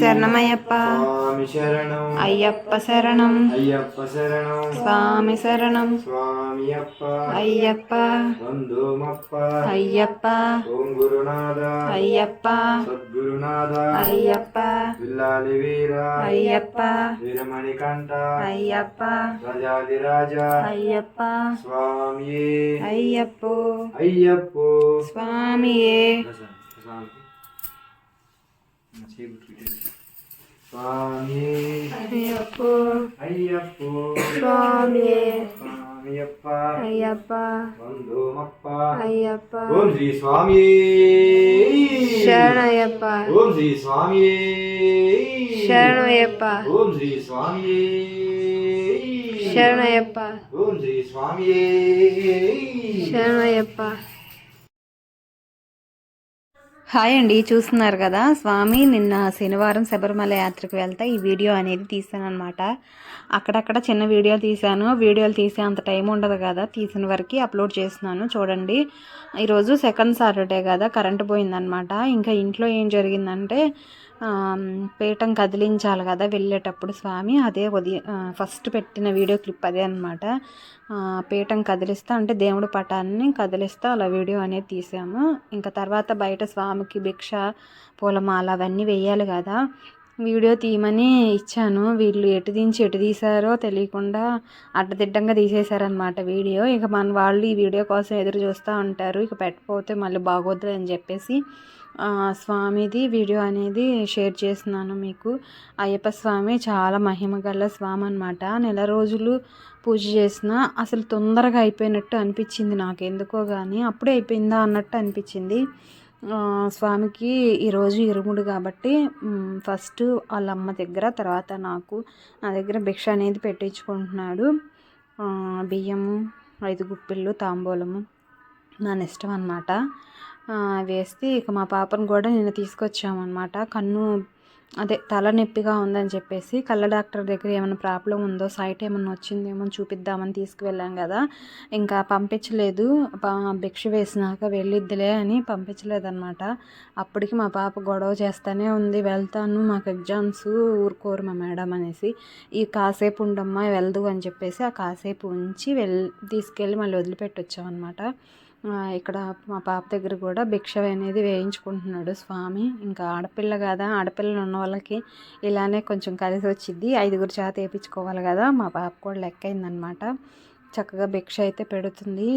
శరణమయ్యప్ప. అయ్యప్ప శరణం. అయ్యప్ప శరణం. స్వామి శరణం. స్వామి అప్ప. అయ్యప్ప. బంధుమప్ప అయ్యప్ప. ఓం గురునాథ. అయ్యప్ప. సద్గురునాథ. అయ్యప్ప. విల్లాలి వీర. అయ్యప్ప. వీరమణి కంఠ అయ్యప్ప. రాజాదిరాజ అయ్యప్ప. స్వామియే. అయ్యప్పో. అయ్యప్పో. స్వామియే. స్వామియే అయ్యప్పో అయ్యప్పో స్వామియే స్వామియప్ప అయ్యప్ప బంధుమప్ప అయ్యప్ప ఓం శ్రీ స్వామి శరణయ్యప్ప ఓం శ్రీ స్వామి శరణయ్యప్ప ఓం శ్రీ స్వామి శరణయ్యప్ప ఓం శ్రీ స్వామి శరణయ్యప్ప హాయ్ అండి చూస్తున్నారు కదా? స్వామి నిన్న శనివారం శబరిమల యాత్రకు వెళ్తే ఈ వీడియో అనేది తీసాను అనమాట అక్కడక్కడ చిన్న వీడియో తీశాను. వీడియోలు తీసే అంత టైం ఉండదు కదా? తీసిన వరకు అప్లోడ్ చేస్తున్నాను. చూడండి. ఈరోజు సెకండ్ సాటర్డే కదా? కరెంటు పోయిందనమాట ఇంకా ఇంట్లో ఏం జరిగిందంటే పీఠం కదిలించాలి కదా వెళ్ళేటప్పుడు స్వామి అదే ఉదయం ఫస్ట్ పెట్టిన వీడియో క్లిప్ అదే అనమాట పీఠం కదిలిస్తా అంటే దేవుడి పటాన్ని కదిలిస్తా అలా వీడియో అనేది తీసాము. ఇంకా తర్వాత బయట స్వామికి భిక్ష పూలమాల అవన్నీ వేయాలి కదా. వీడియో తీయమని ఇచ్చాను. వీళ్ళు ఎటు దించి ఎటు తీశారో తెలియకుండా అడ్డదిడ్డంగా తీసేశారనమాట వీడియో. ఇక మన వాళ్ళు ఈ వీడియో కోసం ఎదురు చూస్తూ ఉంటారు. ఇక పెట్టకపోతే మళ్ళీ బాగోద్దు అని చెప్పేసి స్వామిది వీడియో అనేది షేర్ చేస్తున్నాను మీకు. అయ్యప్ప స్వామి చాలా మహిమ గల స్వామి అనమాట నెల రోజులు పూజ చేసిన అసలు తొందరగా అయిపోయినట్టు అనిపించింది నాకు ఎందుకో కానీ అప్పుడే అయిపోయిందా అన్నట్టు అనిపించింది. స్వామికి ఈరోజు ఇరుముడు కాబట్టి ఫస్ట్ వాళ్ళ అమ్మ దగ్గర తర్వాత నాకు. నా దగ్గర భిక్ష అనేది పెట్టించుకుంటున్నాడు. బియ్యము ఐదు గుప్పిళ్ళు తాంబూలము నా ఇష్టం అనమాట వేస్తే ఇక మా పాపను కూడా నిన్న తీసుకొచ్చామన్నమాట. కన్ను అదే తల నొప్పిగా ఉందని చెప్పేసి కళ్ళ డాక్టర్ దగ్గర ఏమైనా ప్రాబ్లం ఉందో సైట్ ఏమైనా వచ్చిందేమో చూపిద్దామని తీసుకువెళ్ళాం కదా. ఇంకా పంపించలేదు. భిక్ష వేసినాక వెళ్ళిద్దిలే అని పంపించలేదన్నమాట. అప్పటికి మా పాప గొడవ చేస్తూనే ఉంది. వెళ్తాను మాకు ఎగ్జామ్స్ ఊరుకోరు మా మేడం అనేసి. ఈ కాసేపు ఉండమ్మా వెళ్దు అని చెప్పేసి ఆ కాసేపు ఉంచి వెళ్ తీసుకెళ్ళి మళ్ళీ వదిలిపెట్టి వచ్చామన్నమాట ఇక్కడ మా పాప దగ్గర కూడా భిక్ష అనేది వేయించుకుంటున్నాడు స్వామి. ఇంకా ఆడపిల్ల కదా ఆడపిల్లలు ఉన్న వాళ్ళకి ఇలానే కొంచెం కలిసి వచ్చింది ఐదుగురు చేత వేయించుకోవాలి కదా మా పాప కూడా లెక్క అయిందనమాట చక్కగా భిక్ష అయితే పెడుతుంది.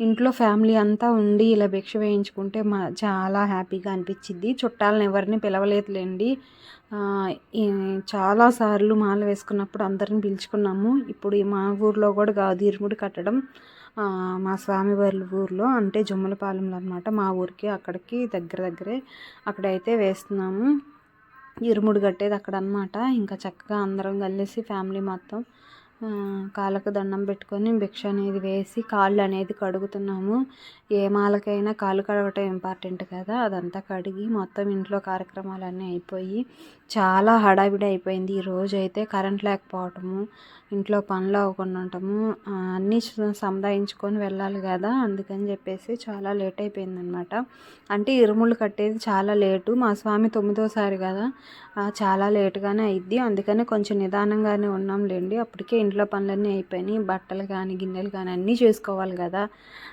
ఇంట్లో ఫ్యామిలీ అంతా ఉండి ఇలా భిక్ష వేయించుకుంటే మా చాలా హ్యాపీగా అనిపించింది చుట్టాలను ఎవరిని పిలవలేదులేండి. చాలాసార్లు మాల వేసుకున్నప్పుడు అందరిని పిలుచుకున్నాము. ఇప్పుడు మా ఊర్లో కూడా కాదు కట్టడం మా స్వామి ఊర్లో అంటే జుమ్మలపాలెంలో అనమాట మా ఊరికి అక్కడికి దగ్గర దగ్గరే అక్కడైతే వేస్తున్నాము. ఇరుముడు కట్టేది అక్కడ అనమాట ఇంకా చక్కగా అందరం కలిసి ఫ్యామిలీ మొత్తం కాళ్ళకు దండం పెట్టుకొని భిక్ష అనేది వేసి కాళ్ళు అనేది కడుగుతున్నాము. ఏ మాలకైనా కాళ్ళు కడగటం ఇంపార్టెంట్ కదా. అదంతా కడిగి మొత్తం ఇంట్లో కార్యక్రమాలన్నీ అయిపోయి చాలా హడావిడి అయిపోయింది. ఈరోజు అయితే కరెంట్ లేకపోవటము ఇంట్లో పనులు అవ్వకుండా ఉంటాము అన్నీ సు- సముదాయించుకొని వెళ్ళాలి కదా అందుకని చెప్పేసి చాలా లేట్ అయిపోయింది అనమాట అంటే ఇరుములు కట్టేది చాలా లేటు మా స్వామి తొమ్మిదోసారి కదా చాలా లేటుగానే అయింది అందుకని కొంచెం నిదానంగానే ఉన్నాంలేండి అప్పటికే ఇంట్లో పనులన్నీ అయిపోయినాయి బట్టలు కానీ గిన్నెలు కానీ అన్నీ చేసుకోవాలి కదా.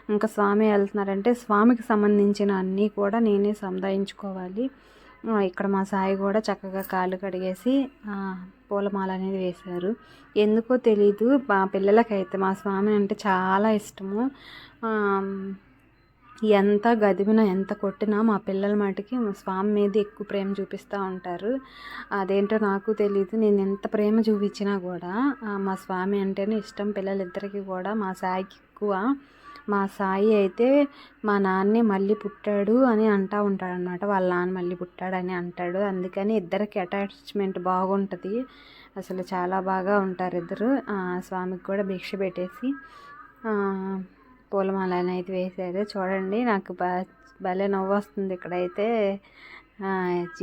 ఇంకా స్వామి వెళ్తున్నారంటే స్వామికి సంబంధించిన అన్నీ కూడా నేనే సముదాయించుకోవాలి. ఇక్కడ మా సాయి కూడా చక్కగా కాళ్ళు కడిగేసి పూలమాల అనేది వేశారు. ఎందుకో తెలీదు. మా పిల్లలకైతే మా స్వామి అంటే చాలా ఇష్టము. ఎంత గదివినా ఎంత కొట్టినా మా పిల్లల మటుకి మా స్వామి మీద ఎక్కువ ప్రేమ చూపిస్తూ ఉంటారు. అదేంటో నాకు తెలియదు నేను ఎంత ప్రేమ చూపించినా కూడా మా స్వామి అంటేనే ఇష్టం. పిల్లలిద్దరికీ కూడా మా సాయికి ఎక్కువ. మా సాయి అయితే మా నాన్నే మళ్ళీ పుట్టాడు అని అంటూ ఉంటాడు అనమాట వాళ్ళ నాన్న మళ్ళీ పుట్టాడు అని అంటాడు. అందుకని ఇద్దరికి అటాచ్మెంట్ బాగుంటుంది. అసలు చాలా బాగా ఉంటారు ఇద్దరు. స్వామికి కూడా భిక్ష పెట్టేసి ఆ, అయితే వేశారు. చూడండి నాకు బ భలే నవ్వు వస్తుంది ఇక్కడైతే.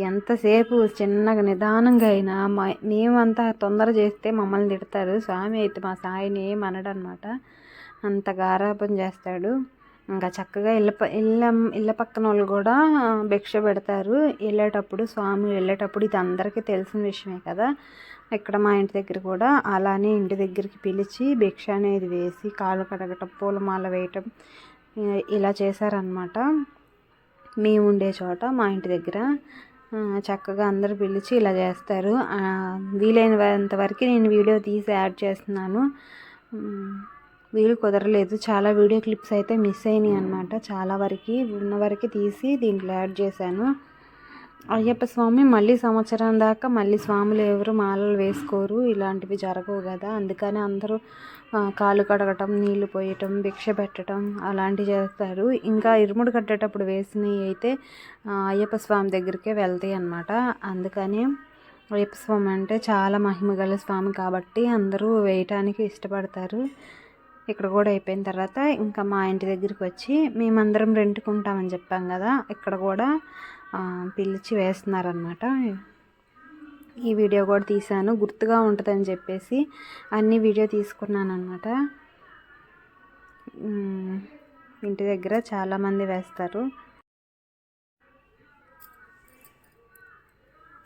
ఎంతసేపు చిన్నగా నిదానంగా అయినా మా మేమంతా తొందర చేస్తే మమ్మల్ని తిడతారు. స్వామి అయితే మా సాయిని ఏమనడనమాట అంత గారాబం చేస్తాడు. ఇంకా చక్కగా ఇళ్ళ ప ఇళ్ళ ఇళ్ళ పక్కన వాళ్ళు కూడా భిక్ష పెడతారు. వెళ్ళేటప్పుడు స్వామి వెళ్ళేటప్పుడు ఇది అందరికీ తెలిసిన విషయమే కదా. ఇక్కడ మా ఇంటి దగ్గర కూడా అలానే ఇంటి దగ్గరికి పిలిచి భిక్ష అనేది వేసి కాళ్ళు కడగటం పూలమాల వేయటం ఇలా చేశారనమాట మేము ఉండే చోట మా ఇంటి దగ్గర చక్కగా అందరు పిలిచి ఇలా చేస్తారు. వీలైనంత వరకు నేను వీడియో తీసి యాడ్ చేస్తున్నాను. వీలు కుదరలేదు. చాలా వీడియో క్లిప్స్ అయితే మిస్ అయినాయి అనమాట చాలా వరకు ఉన్న వరకు తీసి దీంట్లో యాడ్ చేశాను. అయ్యప్ప స్వామి మళ్ళీ సంవత్సరం దాకా మళ్ళీ స్వాములు ఎవరు మాలలు వేసుకోరు. ఇలాంటివి జరగవు కదా. అందుకని అందరూ కాలు కాళ్ళు కడగటం నీళ్ళు పోయటం భిక్ష పెట్టడం అలాంటివి చేస్తారు. ఇంకా ఇరుముడు కట్టేటప్పుడు వేసినవి అయితే అయ్యప్ప స్వామి దగ్గరికే వెళ్తాయి అన్నమాట. అందుకని అయ్యప్ప స్వామి అంటే చాలా మహిమ గల స్వామి కాబట్టి అందరూ వేయటానికి ఇష్టపడతారు. ఇక్కడ కూడా అయిపోయిన తర్వాత ఇంకా మా ఇంటి దగ్గరికి వచ్చి మేమందరం రెంట్కుంటామని చెప్పాం కదా ఇక్కడ కూడా పిలిచి వేస్తున్నారనమాట ఈ వీడియో కూడా తీశాను గుర్తుగా ఉంటుందని చెప్పేసి అన్ని వీడియో తీసుకున్నాను అనమాట ఇంటి దగ్గర చాలామంది వేస్తారు.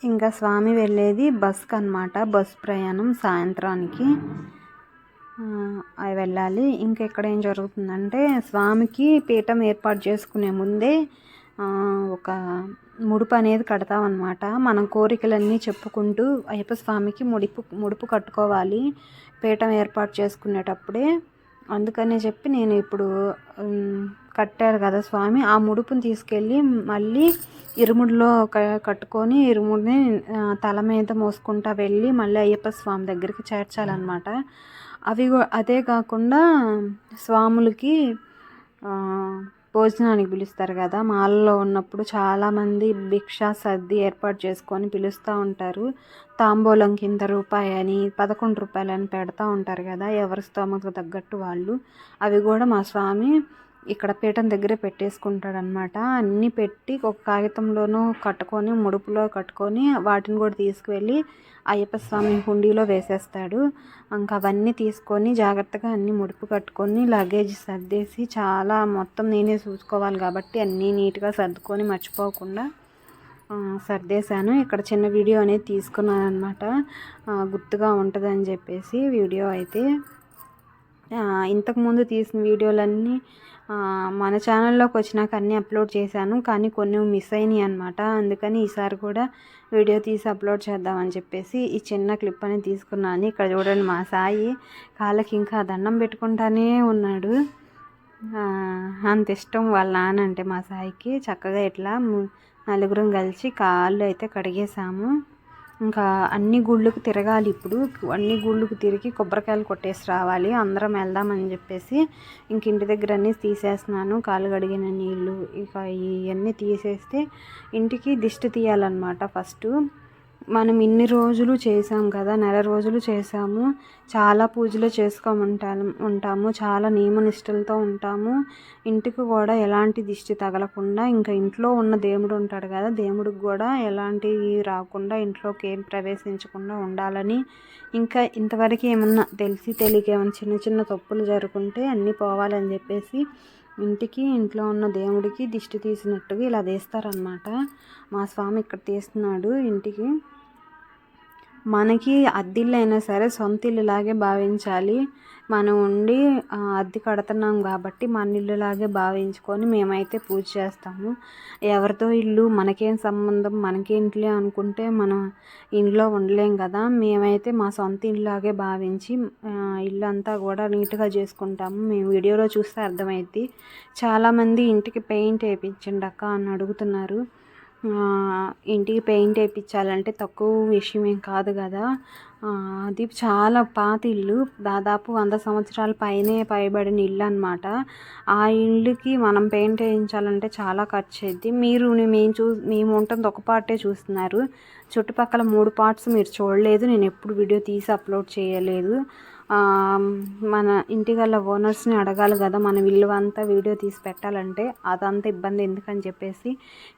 ఇంకా స్వామి వెళ్ళేది బస్కి అనమాట బస్ ప్రయాణం సాయంత్రానికి. అవి వెళ్ళాలి. ఇంకా ఇక్కడ ఏం జరుగుతుందంటే స్వామికి పీఠం ఏర్పాటు చేసుకునే ముందే ఒక ముడుపు అనేది కడతామన్నమాట. మనం కోరికలన్నీ చెప్పుకుంటూ అయ్యప్ప స్వామికి ముడిపు ముడుపు కట్టుకోవాలి. పీఠం ఏర్పాటు చేసుకునేటప్పుడే. అందుకనే చెప్పి నేను ఇప్పుడు కట్టారు కదా స్వామి ఆ ముడుపుని తీసుకెళ్ళి మళ్ళీ ఇరుముడిలో క- కట్టుకొని ఇరుముడిని తల మీద మోసుకుంటా వెళ్ళి మళ్ళీ అయ్యప్ప స్వామి దగ్గరికి చేర్చాలన్నమాట. అవి అదే కాకుండా స్వాములకి భోజనానికి పిలుస్తారు కదా. మాలలో ఉన్నప్పుడు చాలామంది భిక్ష సర్ది ఏర్పాటు చేసుకొని పిలుస్తూ ఉంటారు. తాంబూలం కింద రూపాయి అని పదకొండు రూపాయలు అని పెడతా ఉంటారు కదా. ఎవరి స్తోమకు తగ్గట్టు వాళ్ళు. అవి కూడా మా స్వామి ఇక్కడ పీఠం దగ్గరే పెట్టేసుకుంటాడనమాట అన్నీ పెట్టి ఒక కాగితంలోనూ కట్టుకొని ముడుపులో కట్టుకొని వాటిని కూడా తీసుకువెళ్ళి అయ్యప్ప స్వామి హుండీలో వేసేస్తాడు. ఇంకా అవన్నీ తీసుకొని జాగ్రత్తగా అన్ని ముడుపు కట్టుకొని లగేజ్ సర్దేసి చాలా మొత్తం నేనే చూసుకోవాలి కాబట్టి అన్నీ నీట్గా సర్దుకొని మర్చిపోకుండా సర్దేశాను. ఇక్కడ చిన్న వీడియో అనేది తీసుకున్నాను అనమాట గుర్తుగా ఉంటుందని చెప్పేసి వీడియో అయితే. ఇంతకుముందు తీసిన వీడియోలన్నీ మన ఛానల్లోకి వచ్చినాక అన్నీ అప్లోడ్ చేశాను కానీ కొన్ని మిస్ అయినాయి అనమాట అందుకని ఈసారి కూడా వీడియో తీసి అప్లోడ్ చేద్దామని చెప్పేసి ఈ చిన్న క్లిప్ అనేది తీసుకున్నాను. ఇక్కడ చూడండి మా సాయి కాళ్ళకి ఇంకా దండం పెట్టుకుంటానే ఉన్నాడు. అంత ఇష్టం వాళ్ళ నాన్న అంటే మా సాయికి. చక్కగా ఇట్లా నలుగురం కలిసి కాళ్ళు అయితే కడిగేసాము ఇంకా అన్ని గుళ్ళకు తిరగాలి ఇప్పుడు. అన్ని గుళ్ళకు తిరిగి కొబ్బరికాయలు కొట్టేసి రావాలి. అందరం వెళ్దామని చెప్పేసి ఇంక ఇంటి దగ్గర అన్నీ తీసేస్తున్నాను. కాలు కడిగిన నీళ్ళు ఇక ఇవన్నీ తీసేస్తే ఇంటికి దిష్టి తీయాలన్నమాట ఫస్ట్. మనం ఇన్ని రోజులు చేసాం కదా నెల రోజులు చేసాము చాలా పూజలు చేసుకోమంటాము ఉంటాము చాలా నియమనిష్టలతో ఉంటాము. ఇంటికి కూడా ఎలాంటి దిష్టి తగలకుండా ఇంకా ఇంట్లో ఉన్న దేవుడు ఉంటాడు కదా దేవుడికి కూడా ఎలాంటివి రాకుండా ఇంట్లోకి ఏం ప్రవేశించకుండా ఉండాలని. ఇంకా ఇంతవరకు ఏమన్నా తెలిసి తెలియక ఏమైనా చిన్న చిన్న తప్పులు జరుగుంటే అన్నీ పోవాలని చెప్పేసి ఇంటికి ఇంట్లో ఉన్న దేవుడికి దిష్టి తీసినట్టుగా ఇలా తీస్తారనమాట మా స్వామి ఇక్కడ తీస్తున్నాడు ఇంటికి. మనకి అద్దిల్లు అయినా సరే సొంత ఇల్లులాగే భావించాలి. మనం ఉండి అద్దె కడుతున్నాం కాబట్టి మన ఇల్లులాగే భావించుకొని మేమైతే పూజ చేస్తాము. ఎవరితో ఇల్లు మనకేం సంబంధం మనకేంటిలే అనుకుంటే మనం ఇంట్లో ఉండలేం కదా. మేమైతే మా సొంత ఇల్లులాగే భావించి ఇల్లు అంతా కూడా నీట్గా చేసుకుంటాము. మేము వీడియోలో చూస్తే అర్థమైద్ది. చాలామంది ఇంటికి పెయింట్ వేయించండి అక్క అని అడుగుతున్నారు. ఇంటికి పెయింట్ వేయించాలంటే తక్కువ విషయం ఏం కాదు కదా. అది చాలా పాత ఇల్లు. దాదాపు వంద సంవత్సరాల పైనే పైబడిన ఇల్లు అనమాట ఆ ఇల్లుకి మనం పెయింట్ వేయించాలంటే చాలా ఖర్చు అయింది మీరు మేము చూ మేము ఉంటుంది ఒక పార్టే చూస్తున్నారు. చుట్టుపక్కల మూడు పార్ట్స్ మీరు చూడలేదు. నేను ఎప్పుడు వీడియో తీసి అప్లోడ్ చేయలేదు. మన ఇంటి గల ఓనర్స్ని అడగాలి కదా మన ఇల్లు అంతా వీడియో తీసి పెట్టాలంటే. అదంతా ఇబ్బంది ఎందుకని చెప్పేసి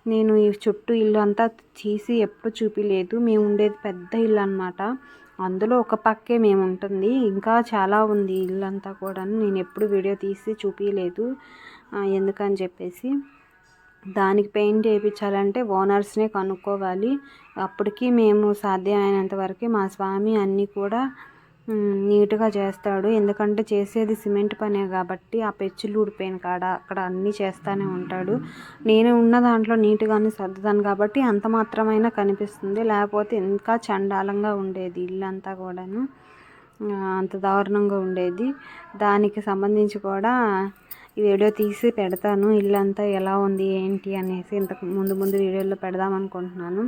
నేను ఈ చుట్టూ ఇల్లు అంతా తీసి ఎప్పుడు చూపించలేదు మేము ఉండేది పెద్ద ఇల్లు అనమాట అందులో ఒక పక్కే మేము ఉంటుంది. ఇంకా చాలా ఉంది ఇల్లు అంతా కూడా నేను ఎప్పుడు వీడియో తీసి చూపించలేదు ఎందుకని చెప్పేసి దానికి పెయింట్ వేయించాలంటే ఓనర్స్నే కనుక్కోవాలి. అప్పటికి మేము సాధ్యమైనంత వరకు మా స్వామి అన్నీ కూడా నీట్గా చేస్తాడు. ఎందుకంటే చేసేది సిమెంట్ పనే కాబట్టి ఆ పెచ్చులు ఊడిపోయిన కాడ అక్కడ అన్నీ చేస్తూనే ఉంటాడు. నేను ఉన్న దాంట్లో నీట్గానే సర్దుతాను కాబట్టి అంత మాత్రమైనా కనిపిస్తుంది. లేకపోతే ఇంకా చండాలంగా ఉండేది ఇల్లంతా కూడాను. అంత దారుణంగా ఉండేది. దానికి సంబంధించి కూడా ఈ వీడియో తీసి పెడతాను. ఇల్లంతా ఎలా ఉంది ఏంటి అనేసి ఇంతకు ముందు ముందు వీడియోలో పెడదాం అనుకుంటున్నాను.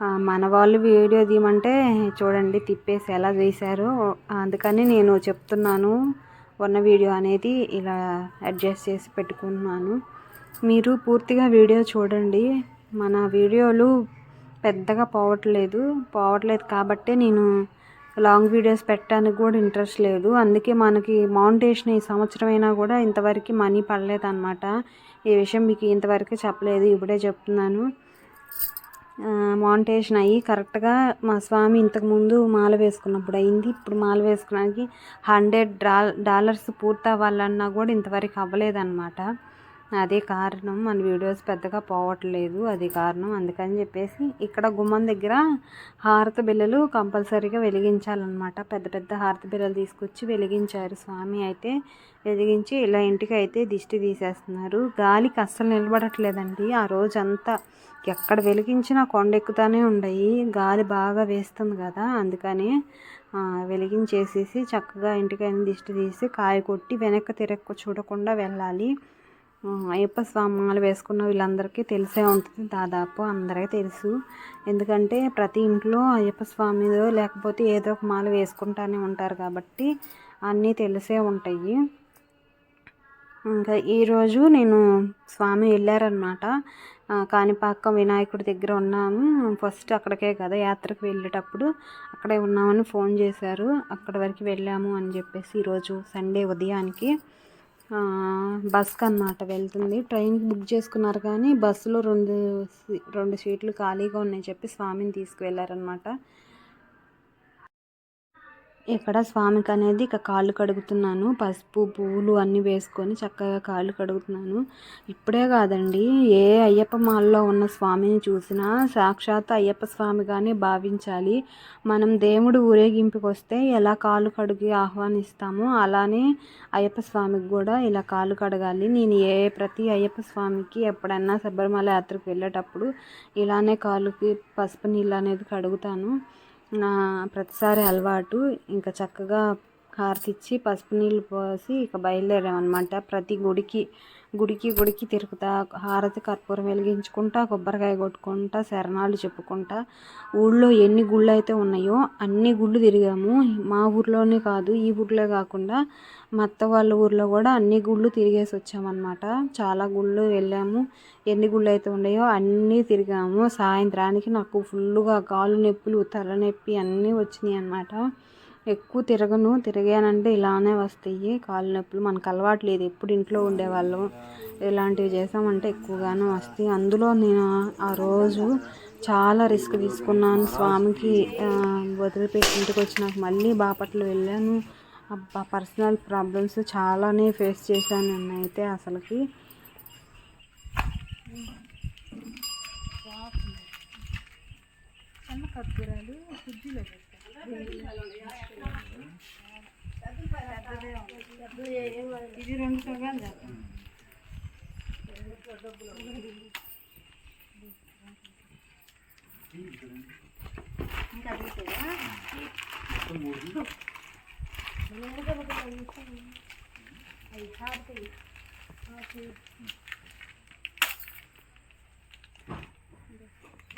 మన వాళ్ళు వీడియో తీయమంటే చూడండి తిప్పేసి ఎలా తీశారో అందుకని నేను చెప్తున్నాను ఉన్న వీడియో అనేది ఇలా అడ్జస్ట్ చేసి పెట్టుకున్నాను మీరు పూర్తిగా వీడియో చూడండి. మన వీడియోలు పెద్దగా పోవట్లేదు. పోవట్లేదు కాబట్టే నేను లాంగ్ వీడియోస్ పెట్టడానికి కూడా ఇంట్రెస్ట్ లేదు. అందుకే మనకి మౌంటేషన్ ఈ సంవత్సరం అయినా కూడా ఇంతవరకు మనీ పడలేదు అనమాట ఈ విషయం మీకు ఇంతవరకు చెప్పలేదు ఇప్పుడే చెప్తున్నాను. మౌంటేషన్ అయ్యి కరెక్ట్గా మా స్వామి ఇంతకుముందు మాల వేసుకున్నప్పుడు అయింది. ఇప్పుడు మాల వేసుకోవడానికి హండ్రెడ్ డా డాలర్స్ పూర్తి అవ్వాలన్నా కూడా ఇంతవరకు అవ్వలేదన్నమాట. అదే కారణం మన వీడియోస్ పెద్దగా పోవట్లేదు. అది కారణం. అందుకని చెప్పేసి ఇక్కడ గుమ్మం దగ్గర హారతి బిల్లలు కంపల్సరీగా వెలిగించాలన్నమాట. పెద్ద పెద్ద హారతి బిల్లలు తీసుకొచ్చి వెలిగించారు స్వామి. అయితే వెలిగించి ఇలా ఇంటికి అయితే దిష్టి తీసేస్తున్నారు. గాలికి అస్సలు నిలబడట్లేదండి. ఆ రోజంతా ఎక్కడ వెలిగించినా కొండ ఎక్కుతానే ఉండయి. గాలి బాగా వేస్తుంది కదా అందుకని వెలిగించేసేసి చక్కగా ఇంటికైనా దిష్టి తీసి కాయ కొట్టి వెనక్కి తిరక్కు చూడకుండా వెళ్ళాలి. అయ్యప్ప స్వామి వేసుకున్న వీళ్ళందరికీ తెలిసే ఉంటుంది దాదాపు అందరికీ తెలుసు. ఎందుకంటే ప్రతి ఇంట్లో అయ్యప్ప స్వామిదో లేకపోతే ఏదో ఒక మాల వేసుకుంటానే ఉంటారు కాబట్టి అన్నీ తెలిసే ఉంటాయి. ఇంకా ఈరోజు నేను స్వామి వెళ్ళారనమాట కాణిపాకం వినాయకుడి దగ్గర ఉన్నాము. ఫస్ట్ అక్కడికే కదా యాత్రకు వెళ్ళేటప్పుడు అక్కడే ఉన్నామని ఫోన్ చేశారు. అక్కడ వరకు వెళ్ళాము అని చెప్పేసి ఈరోజు సండే ఉదయానికి బస్కి అన్నమాట వెళ్తుంది. ట్రైన్కి బుక్ చేసుకున్నారు కానీ బస్సులో రెండు సీ- రెండు సీట్లు ఖాళీగా ఉన్నాయి చెప్పి స్వామిని తీసుకువెళ్ళారనమాట ఇక్కడ స్వామికి అనేది ఇక కాళ్ళు కడుగుతున్నాను. పసుపు పువ్వులు అన్నీ వేసుకొని చక్కగా కాళ్ళు కడుగుతున్నాను. ఇప్పుడే కాదండి ఏ అయ్యప్ప మాలలో ఉన్న స్వామిని చూసినా సాక్షాత్ అయ్యప్ప స్వామిగానే భావించాలి. మనం దేవుడు ఊరేగింపుకి వస్తే ఎలా కాళ్ళు కడిగి ఆహ్వానిస్తామో అలానే అయ్యప్ప స్వామికి కూడా ఇలా కాళ్ళు కడగాలి. నేను ఏ ప్రతి అయ్యప్ప స్వామికి ఎప్పుడన్నా శబరిమల యాత్రకు వెళ్ళేటప్పుడు ఇలానే కాళ్ళకి పసుపు నీళ్ళు అనేది కడుగుతాను. నా ప్రతిసారి అలవాటు. ఇంకా చక్కగా హారతి పసుపు నీళ్ళు పోసి ఇక బయలుదేరామన్నమాట. ప్రతి గుడికి గుడికి గుడికి తిరుగుతా హారతి కర్పూరం వెలిగించుకుంటా కొబ్బరికాయ కొట్టుకుంటా శరణాలు చెప్పుకుంటా. ఊళ్ళో ఎన్ని గుళ్ళు అయితే ఉన్నాయో అన్ని గుళ్ళు తిరిగాము. మా ఊర్లోనే కాదు ఈ ఊర్లో కాకుండా మా అత్త వాళ్ళ ఊర్లో కూడా అన్ని గుళ్ళు తిరిగేసి వచ్చామన్నమాట. చాలా గుళ్ళు వెళ్ళాము. ఎన్ని గుళ్ళు అయితే ఉన్నాయో అన్నీ తిరిగాము. సాయంత్రానికి నాకు ఫుల్గా కాళ్ళు నొప్పులు తలనొప్పి అన్నీ వచ్చినాయి అన్నమాట ఎక్కువ తిరగను. తిరిగానంటే ఇలానే వస్తాయి. కాళ్ళు నొప్పులు మనకు అలవాటు లేదు. ఎప్పుడు ఇంట్లో ఉండేవాళ్ళం. ఇలాంటివి చేసామంటే ఎక్కువగానే వస్తాయి. అందులో నేను ఆ రోజు చాలా రిస్క్ తీసుకున్నాను. స్వామికి వదిలిపెట్టి ఇంటికి వచ్చినాక మళ్ళీ బాపట్ల వెళ్ళాను. అబ్బా పర్సనల్ ప్రాబ్లమ్స్ చాలానే ఫేస్ చేశాను నేనైతే అసలుకి. ఇది రెండు సగాలు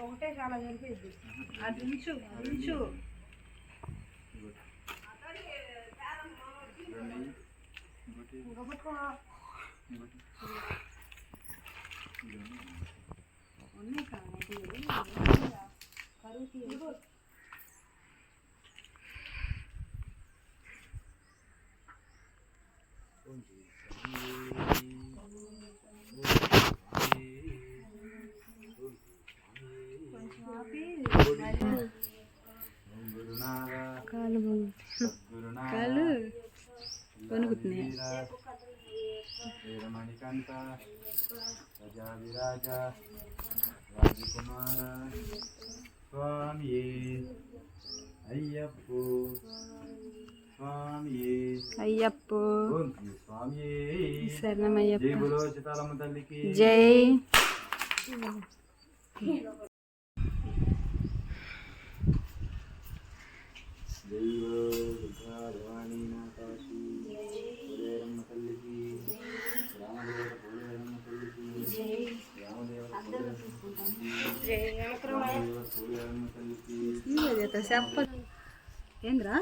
ఒకటే చాలా జరిపేది అది ఉంచు ఉంచు కాలు కాలు వీరమణికంఠ ప్రజా విరాజ రాజకుమార స్వామియే అయ్యప్పో స్వామియే అయ్యప్పో ఓం శ్రీ స్వామియే శరణమయ్యప్ప జేబులో చితాలమ్మ తల్లికి జై జైవ తల్లికి ఏంద్రా?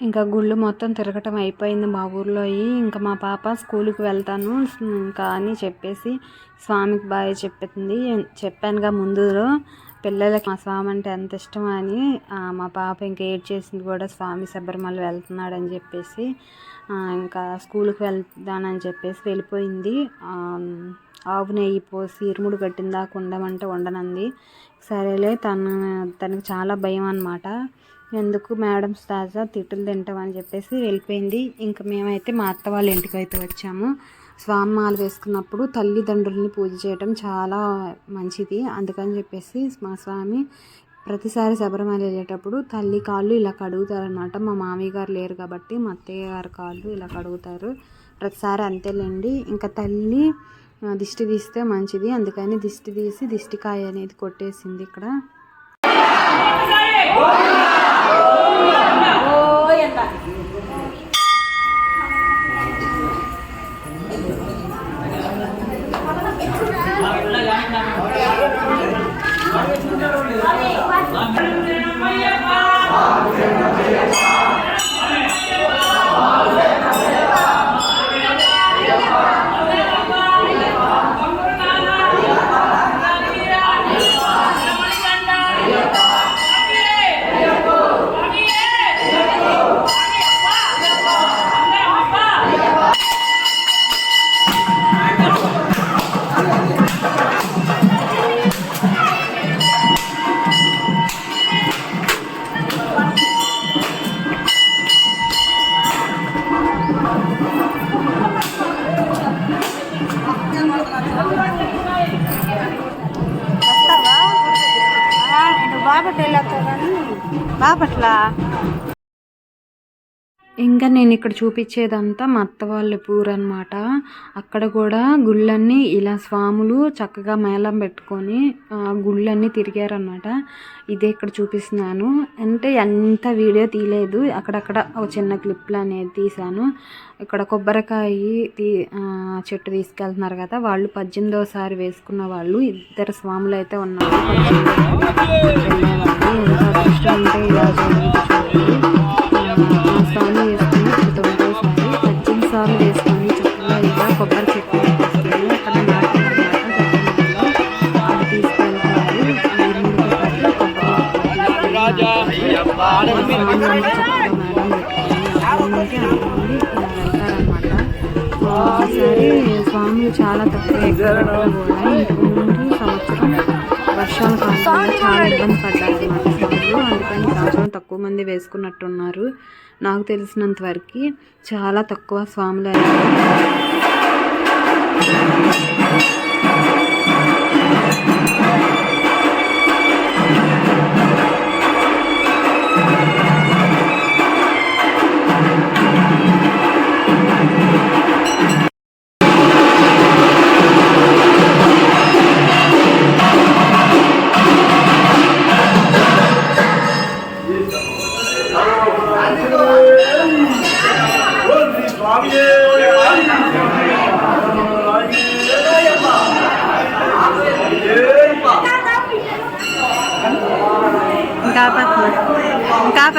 ఇంకా గుళ్ళు మొత్తం తిరగటం అయిపోయింది మా ఊర్లో ఇంకా మా పాప స్కూల్కి వెళ్తాను ఇంకా అని చెప్పేసి స్వామికి బాగా చెప్పింది చెప్పానుగా ముందు పిల్లలకి మా స్వామి అంటే ఎంత ఇష్టం అని మా పాప ఇంకా ఏడ్ చేసింది కూడా స్వామి శబరిమల వెళ్తున్నాడు అని చెప్పేసి ఇంకా స్కూల్కి వెళ్తానని చెప్పేసి వెళ్ళిపోయింది. ఆవు నెయ్యి పోసి ఇరుముడు కట్టిన దాకా ఉండమంటే ఉండనంది. సరేలే తను తనకు చాలా భయం అనమాట ఎందుకు మేడం తాజా తిట్టులు తింటామని చెప్పేసి వెళ్ళిపోయింది. ఇంకా మేమైతే మా అత్త వాళ్ళ ఇంటికి అయితే వచ్చాము. స్వామి వేసుకున్నప్పుడు తల్లిదండ్రుల్ని పూజ చేయడం చాలా మంచిది. అందుకని చెప్పేసి మా స్వామి ప్రతిసారి శబరిమల వెళ్ళేటప్పుడు తల్లి కాళ్ళు ఇలా కడుగుతారనమాట మా మామయ్య గారు లేరు కాబట్టి మా అత్తయ్య గారి కాళ్ళు ఇలా కడుగుతారు. ప్రతిసారి అంతేలేండి. ఇంకా తల్లి దిష్టి తీస్తే మంచిది. అందుకని దిష్టి తీసి దిష్టికాయ అనేది కొట్టేసింది ఇక్కడ. ஐயப்பா బాపట్ల. ఇంకా నేను ఇక్కడ చూపించేదంతా మా అత్త వాళ్ళ పూర్ అనమాట అక్కడ కూడా గుళ్ళన్నీ ఇలా స్వాములు చక్కగా మేళం పెట్టుకొని గుళ్ళన్నీ తిరిగారనమాట ఇదే ఇక్కడ చూపిస్తున్నాను. అంటే ఎంత వీడియో తీయలేదు. అక్కడక్కడ ఒక చిన్న క్లిప్లు అనేది తీశాను. ఇక్కడ కొబ్బరికాయ తీ చెట్టు తీసుకెళ్తున్నారు కదా వాళ్ళు పద్దెనిమిదోసారి వేసుకున్న వాళ్ళు ఇద్దరు స్వాములు అయితే ఉన్నారు స్వామి వేసుకుని పద్దెనిమిది సార్లు వేసుకొని చక్కగా ఇలా కొబ్బరి చెట్టు కొబ్బరి ఈసారి స్వాములు చాలా తక్కువ కూడా ముందు సంవత్సరం వర్షాల కారణంగా చాలా ఇబ్బంది పడ్డారు అన్నమాట. స్వాములు అందుకని సంవత్సరం తక్కువ మంది వేసుకున్నట్టున్నారు. నాకు తెలిసినంత వరకు చాలా తక్కువ స్వాములు అయితే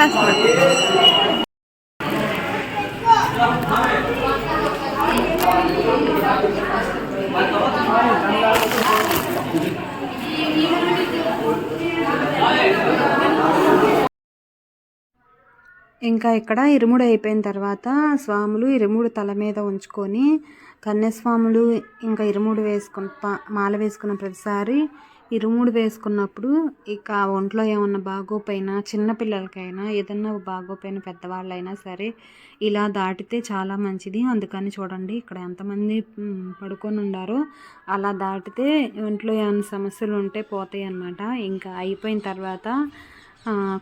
ఇంకా ఇంకా ఇక్కడ ఇరుముడు అయిపోయిన తర్వాత స్వాములు ఇరుముడు తల మీద ఉంచుకొని కన్యస్వాములు ఇంకా ఇరుముడు వేసుకుని మాల వేసుకున్న ప్రతిసారి ఇరుముడు వేసుకున్నప్పుడు ఇక ఒంట్లో ఏమన్నా బాగోపోయినా చిన్నపిల్లలకైనా ఏదన్నా బాగోపోయిన పెద్దవాళ్ళైనా సరే ఇలా దాటితే చాలా మంచిది. అందుకని చూడండి ఇక్కడ ఎంతమంది పడుకొని ఉండారో అలా దాటితే ఒంట్లో ఏమైనా సమస్యలు ఉంటే పోతాయి అన్నమాట. ఇంకా అయిపోయిన తర్వాత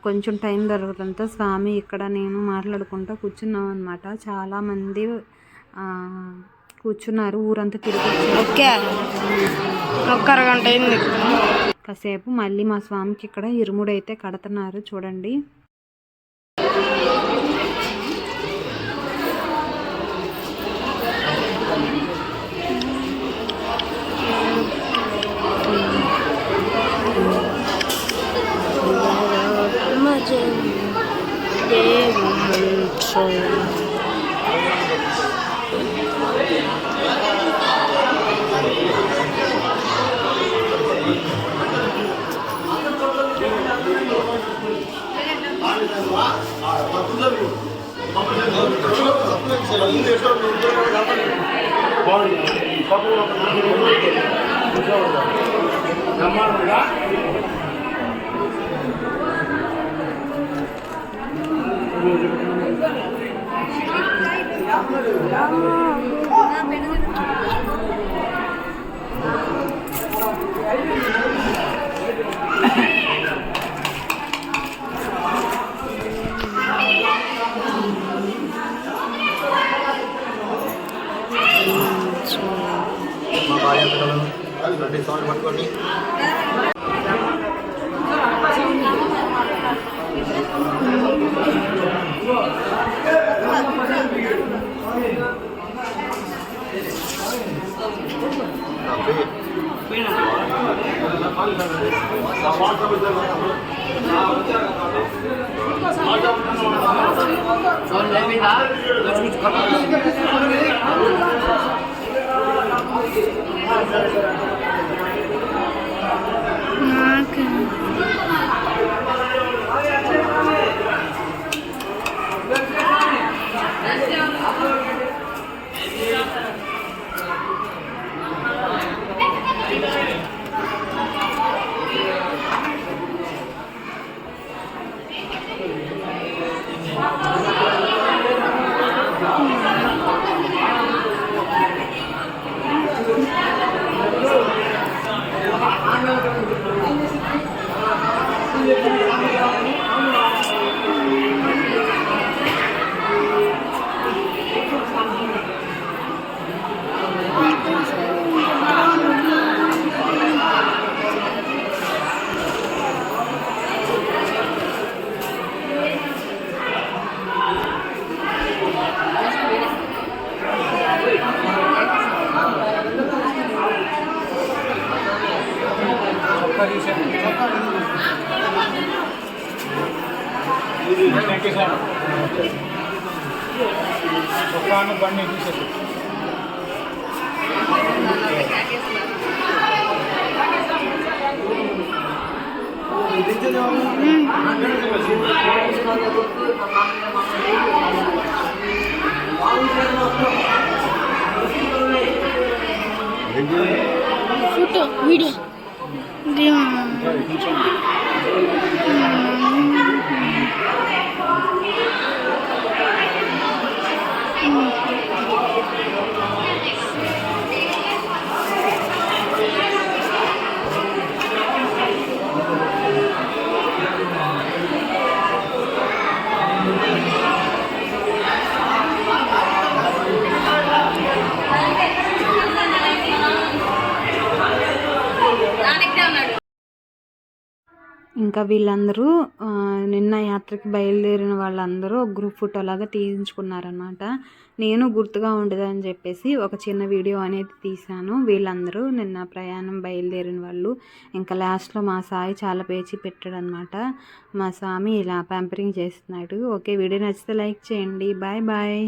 కొంచెం టైం దొరకడంతో స్వామి ఇక్కడ నేను మాట్లాడుకుంటూ కూర్చున్నాం అనమాట చాలామంది కూర్చున్నారు. ఊరంతా తిరిగి ఓకే. ఒక్క అరగంట అయింది. కాసేపు మళ్ళీ మా స్వామికి ఇక్కడ ఇరుముడు అయితే కడుతున్నారు చూడండి. మా రండి సౌండ్ పట్టుకోండి బండి తీసేసి ఫోటో వీడియో Mm. ఇంకా వీళ్ళందరూ నిన్న యాత్రకి బయలుదేరిన వాళ్ళందరూ ఒక గ్రూప్ ఫోటో లాగా తీయించుకున్నారనమాట నేను గుర్తుగా ఉండదని చెప్పేసి ఒక చిన్న వీడియో అనేది తీశాను. వీళ్ళందరూ నిన్న ప్రయాణం బయలుదేరిన వాళ్ళు. ఇంకా లాస్ట్లో మా సాయి చాలా పేచి పెట్టాడనమాట మా స్వామి ఇలా ప్యాంపరింగ్ చేస్తున్నాడు. ఓకే వీడియో నచ్చితే లైక్ చేయండి. Bye bye.